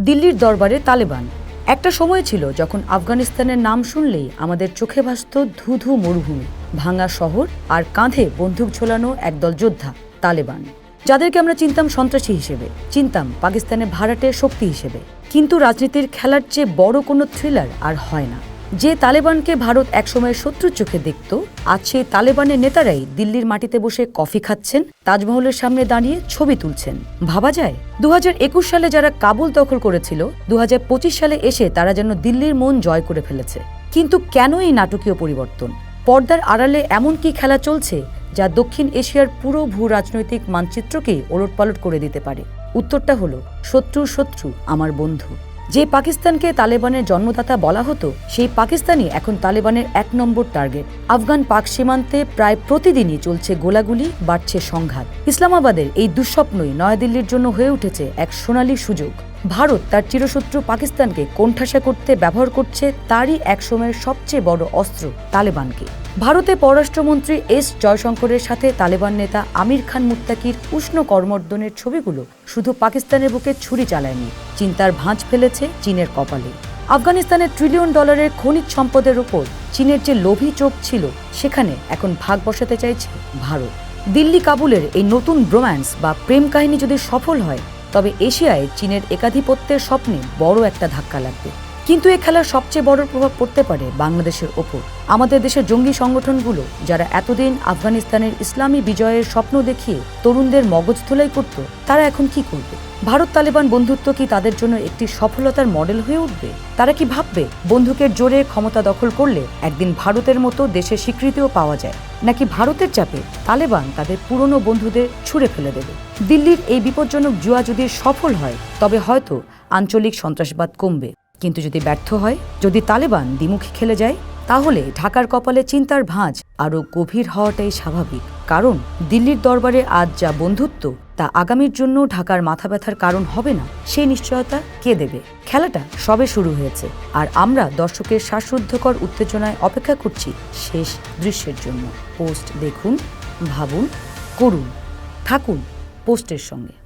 দিল্লির দরবারে তালেবান। একটা সময় ছিল যখন আফগানিস্তানের নাম শুনলেই আমাদের চোখে ভাসত ধুধু মরুভূমি, ভাঙা শহর আর কাঁধে বন্দুক ঝোলানো একদল যোদ্ধা, তালেবান। যাদেরকে আমরা চিনতাম সন্ত্রাসী হিসেবে, চিনতাম পাকিস্তানের ভাড়াটে শক্তি হিসেবে। কিন্তু রাজনীতির খেলার চেয়ে বড় কোনো থ্রিলার আর হয় না। যে তালেবানকে ভারত একসময় শত্রুর চোখে দেখত, আজ সেই তালেবানের নেতারাই দিল্লির মাটিতে বসে কফি খাচ্ছেন, তাজমহলের সামনে দাঁড়িয়ে ছবি তুলছেন। ভাবা যায় দু হাজার একুশ সালে যারা কাবুল দখল করেছিল দু হাজার পঁচিশ সালে এসে তারা যেন দিল্লির মন জয় করে ফেলেছে। কিন্তু কেন এই নাটকীয় পরিবর্তন? পর্দার আড়ালে এমন কি খেলা চলছে, যা দক্ষিণ এশিয়ার পুরো ভূ রাজনৈতিক মানচিত্রকেই ওলটপালট করে দিতে পারে? উত্তরটা হলো শত্রুর শত্রু, আমার বন্ধু। যে পাকিস্তানকে তালেবানের জন্মদাতা বলা হতো, সেই পাকিস্তানই এখন তালেবানের এক নম্বর টার্গেট। আফগান পাক সীমান্তে প্রায় প্রতিদিনই চলছে গোলাগুলি, বাড়ছে সংঘাত। ইসলামাবাদের এই দুঃস্বপ্নই নয়াদিল্লির জন্য হয়ে উঠেছে এক সোনালী সুযোগ। ভারত তার চিরশত্রু পাকিস্তানকে কোণঠাসা করতে ব্যবহার করছে, তারই একসময়ের সবচেয়ে বড় অস্ত্র তালেবানকে। ভারতে পররাষ্ট্রমন্ত্রী এস জয়শঙ্করের সাথে তালেবান নেতা আমির খান মুত্তাকির উষ্ণ কর্মর্দনের ছবিগুলো শুধু পাকিস্তানের বুকে ছুরি চালায়নি চিন্তার ভাঁজ ফেলেছে চীনের কপালে। আফগানিস্তানের ট্রিলিয়ন ডলারের খনিজ সম্পদের ওপর চীনের যে লোভী চোখ ছিল, সেখানে এখন ভাগ বসাতে চাইছে ভারত। দিল্লি কাবুলের এই নতুন ব্রোম্যান্স বা প্রেম কাহিনী যদি সফল হয়, তবে এশিয়ায় চীনের একাধিপত্যের স্বপ্নে বড় একটা ধাক্কা লাগবে। কিন্তু এ খেলার সবচেয়ে বড় প্রভাব পড়তে পারে বাংলাদেশের ওপর। আমাদের দেশের জঙ্গি সংগঠনগুলো, যারা এতদিন আফগানিস্তানের ইসলামী বিজয়ের স্বপ্ন দেখিয়ে তরুণদের মগজ ধোলাই করত, তারা এখন কি করবে? ভারত তালেবান বন্ধুত্ব কি তাদের জন্য একটি সফলতার মডেল হয়ে উঠবে? তারা কি ভাববে বন্দুকের জোরে ক্ষমতা দখল করলে একদিন ভারতের মতো দেশের স্বীকৃতিও পাওয়া যায়? নাকি ভারতের চাপে তালেবান তাদের পুরনো বন্ধুদের ছুঁড়ে ফেলে দেবে? দিল্লির এই বিপজ্জনক জুয়া যদি সফল হয়, তবে হয়তো আঞ্চলিক সন্ত্রাসবাদ কমবে। কিন্তু যদি ব্যর্থ হয়, যদি তালেবান দ্বিমুখী খেলে যায়, তাহলে ঢাকার কপালে চিন্তার ভাঁজ আরও গভীর হওয়াটাই স্বাভাবিক। কারণ দিল্লির দরবারে আজ যা বন্ধুত্ব, তা আগামীর জন্য ঢাকার মাথা ব্যথার কারণ হবে না, সেই নিশ্চয়তা কে দেবে? খেলাটা সবে শুরু হয়েছে, আর আমরা দর্শকের শ্বাসরুদ্ধকর উত্তেজনায় অপেক্ষা করছি শেষ দৃশ্যের জন্য। পোস্ট দেখুন, ভাবুন, করুন, থাকুন পোস্টের সঙ্গে।